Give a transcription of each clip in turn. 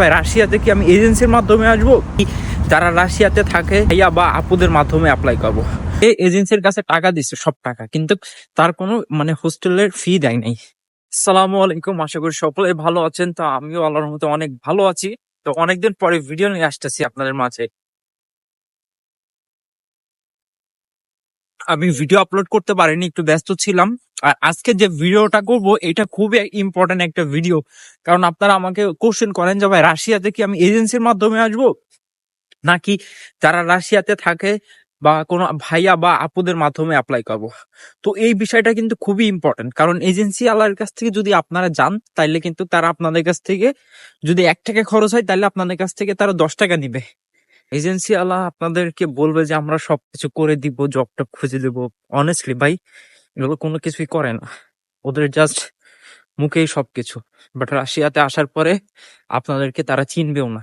ভাই, রাশিয়াতে কি আমি এজেন্সির মাধ্যমে আসব? যারা রাশিয়াতে থাকে ইয়া বা আপুদের মাধ্যমে অ্যাপ্লাই করব? এই এজেন্সির কাছে টাকা দিচ্ছে সব টাকা, কিন্তু তার কোনো মানে হোস্টেলের ফি দেয় নাই। আসসালামু আলাইকুম, আশা করি সকলে ভালো আছেন। তো আমিও আল্লাহর মতো অনেক ভালো আছি। তো অনেকদিন পরে ভিডিও নিয়ে আসতেছি আপনাদের মাঝে। আমি ভিডিও আপলোড করতে পারিনি, একটু ব্যস্ত ছিলাম। আর আজকে যে ভিডিওটা করব, এটা খুবই ইম্পর্টেন্ট একটা ভিডিও কারণ আপনারা আমাকে কোশ্চেন করেন যে, ভাই, রাশিয়াতে কি আমি এজেন্সির মাধ্যমে আসব? নাকি যারা রাশিয়াতে থাকে বা কোনো ভাইয়া বা আপুদের মাধ্যমে অ্যাপ্লাই করব? তো এই বিষয়টা কিন্তু খুবই ইম্পর্টেন্ট কারণ এজেন্সি আলার কাছ থেকে যদি আপনারা যান, তাইলে কিন্তু তারা আপনাদের কাছ থেকে যদি এক টাকা খরচ হয় তাহলে আপনাদের কাছ থেকে তারা দশ টাকা নিবে। এজেন্সি আলা আপনাদেরকে বলবে যে, আমরা সবকিছু করে দিব জব টব খুঁজে দেবো। অনেস্টলি ভাই এগুলো কোনো কিছুই করে না। ওদের জাস্ট মুখেই সবকিছু। বাট রাশিয়াতে আসার পরে আপনাদেরকে তারা চিনবেও না।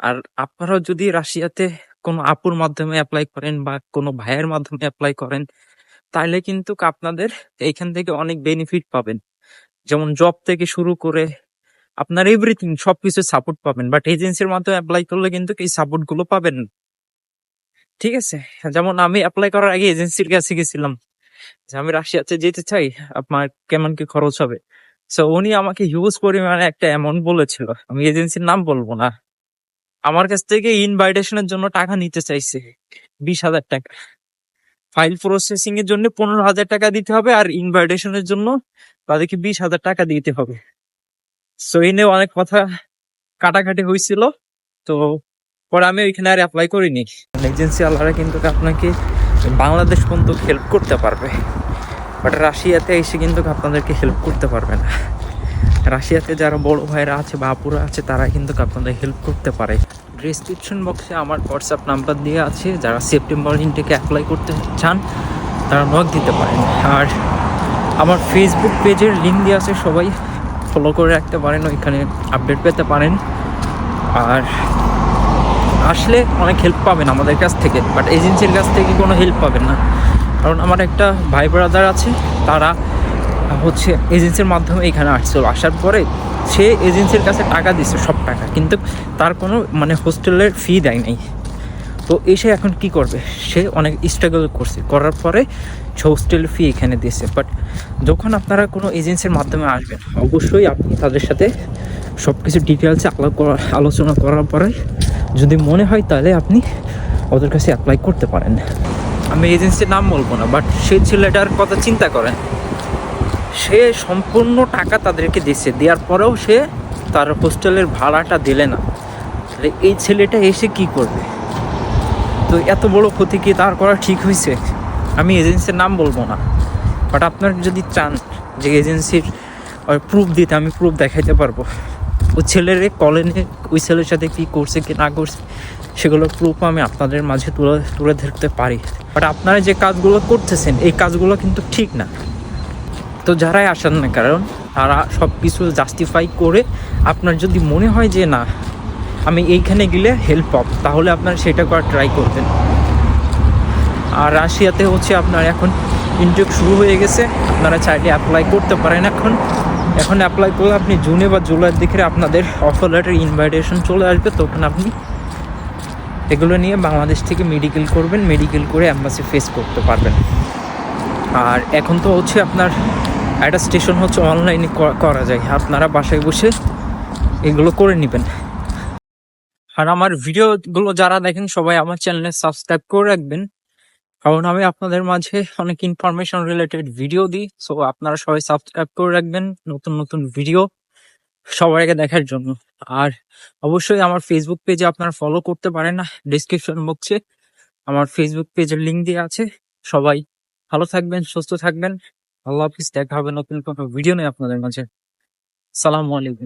আর আপনারাও যদি রাশিয়াতে কোনো আপুর মাধ্যমে অ্যাপ্লাই করেন বা কোনো ভাইয়ের মাধ্যমে অ্যাপ্লাই করেন তাহলে কিন্তু আপনাদের এইখান থেকে অনেক বেনিফিট পাবেন। যেমন জব থেকে শুরু করে আপনার এভরিথিং সবকিছু সাপোর্ট পাবেন। বাট এজেন্সির মাধ্যমে অ্যাপ্লাই করলে কিন্তু এই সাপোর্টগুলো পাবেন ঠিক আছে? যেমন আমি অ্যাপ্লাই করার আগে এজেন্সির কাছে গেছিলাম। আমি রাশিয়াতে যেতে চাই, আপনার কেমন কি খরচ হবে? সো উনি আমাকে হিউজ পরিমাণে একটা অ্যামাউন্ট বলেছিল। আমি এজেন্সির নাম বলব না। আমার কাছ থেকে ইনভাইটেশনের জন্য টাকা নিতে চাইছে। বিশ হাজার টাকা। ফাইল প্রসেসিং এর জন্য পনেরো হাজার টাকা দিতে হবে আর ইনভাইটেশনের জন্য তাদেরকে বিশ হাজার টাকা দিতে হবে। সো এই নিয়ে অনেক কথা কাটাকাটি হয়েছিল। তো, পরে আমি ওইখানে আর অ্যাপ্লাই করিনি। এজেন্সি আলারা কিন্তু আপনাকে বাংলাদেশ পর্যন্ত হেল্প করতে পারবে। বাট রাশিয়াতে এসে কিন্তু আপনাদেরকে হেল্প করতে পারবে না। রাশিয়াতে যারা বড় ভাইরা আছে বা আপুরা আছে, তারা কিন্তু আপনাদের হেল্প করতে পারে। ডিসক্রিপশন বক্সে আমার হোয়াটসঅ্যাপ নাম্বার দিয়ে আছে। যারা সেপ্টেম্বর ইনটেকে অ্যাপ্লাই করতে চান, তারা নক দিতে পারেন। আর আমার ফেসবুক পেজের লিঙ্ক দিয়ে আছে, সবাই ফলো করে রাখতে পারেন। ওইখানে আপডেট পেতে পারেন। আর আসলে অনেক হেল্প পাবেন আমাদের কাছ থেকে বাট এজেন্সির কাছ থেকে কোনো হেল্প পাবেন না। কারণ আমার একটা ভাই ব্রাদার আছে, তারা হচ্ছে এজেন্সির মাধ্যমে এখানে আসছিল। আসার পরে সে এজেন্সির কাছে টাকা দিচ্ছে সব টাকা। কিন্তু তার কোনো মানে হোস্টেলের ফি দেয় নাই। তো এসে এখন কি করবে? সে অনেক স্ট্রাগল করছে। করার পরে সে হোস্টেলের ফি এখানে দিয়েছে। বাট যখন আপনারা কোনো এজেন্সির মাধ্যমে আসবেন, অবশ্যই আপনি তাদের সাথে সব কিছু ডিটেলসে আলো আলোচনা করার পরে যদি মনে হয় তাহলে আপনি ওদের কাছে অ্যাপ্লাই করতে পারেন। আমি এজেন্সির নাম বলব না বাট সেই ছেলেটার কথা চিন্তা করেন। সে সম্পূর্ণ টাকা তাদেরকে দিচ্ছে দেওয়ার পরেও সে তার হোস্টেলের ভাড়াটা দিলে না। তাহলে এই ছেলেটা এসে কি করবে? তো এত বড় ক্ষতি কি তার করা ঠিক হয়েছে? আমি এজেন্সির নাম বলব না বাট আপনার যদি চান যে এজেন্সির প্রুফ দিতে, আমি প্রুফ দেখাইতে পারব। ওই ছেলের কলেনে ওই ছেলের সাথে কী করছে, কি না করছে, সেগুলো প্রুফ আমি আপনাদের মাঝে তুলে তুলে ধরতে পারি। বাট আপনারা যে কাজগুলো করতেছেন, এই কাজগুলো কিন্তু ঠিক না। তো যারাই আসেন না কারণ তারা সব কিছু জাস্টিফাই করে আপনার যদি মনে হয় যে না, আমি এইখানে গেলে হেল্প পাব, তাহলে আপনারা সেটা করার ট্রাই করবেন। আর রাশিয়াতে হচ্ছে আপনার এখন ইন্টেক শুরু হয়ে গেছে, আপনারা চাইলে অ্যাপ্লাই করতে পারেন এখন। এখন অ্যাপ্লাই করলে আপনি জুনে বা জুলাইয়ের দিকে আপনাদের অফার লেটার ইনভাইটেশন চলে আসবে, তখন আপনি এগুলো নিয়ে বাংলাদেশ থেকে মেডিকেল করবেন মেডিকেল করে অ্যাম্বাসি ফেস করতে পারবেন। আর এখন তো হচ্ছে আপনার একটা স্টেশন হচ্ছে অনলাইনে করা যায়, আপনারা বাসায় বসে এগুলো করে নেবেন। আর আমার ভিডিওগুলো যারা দেখেন, সবাই আমার চ্যানেলে সাবস্ক্রাইব করে রাখবেন। কারণ আমি আপনাদের মাঝে অনেক ইনফরমেশন রিলেটেড ভিডিও দিই সো আপনারা সবাই সাবস্ক্রাইব করে রাখবেন নতুন নতুন ভিডিও সবার আগে দেখার জন্য। আর অবশ্যই আমার ফেসবুক পেজে আপনারা ফলো করতে পারেন না ডিসক্রিপশন বক্সে আমার ফেসবুক পেজের লিঙ্ক দিয়ে আছে। সবাই ভালো থাকবেন, সুস্থ থাকবেন। আল্লাহ হাফিজ, দেখা হবে নতুন কোনো ভিডিও নেই আপনাদের মাঝে। সালামু আলাইকুম।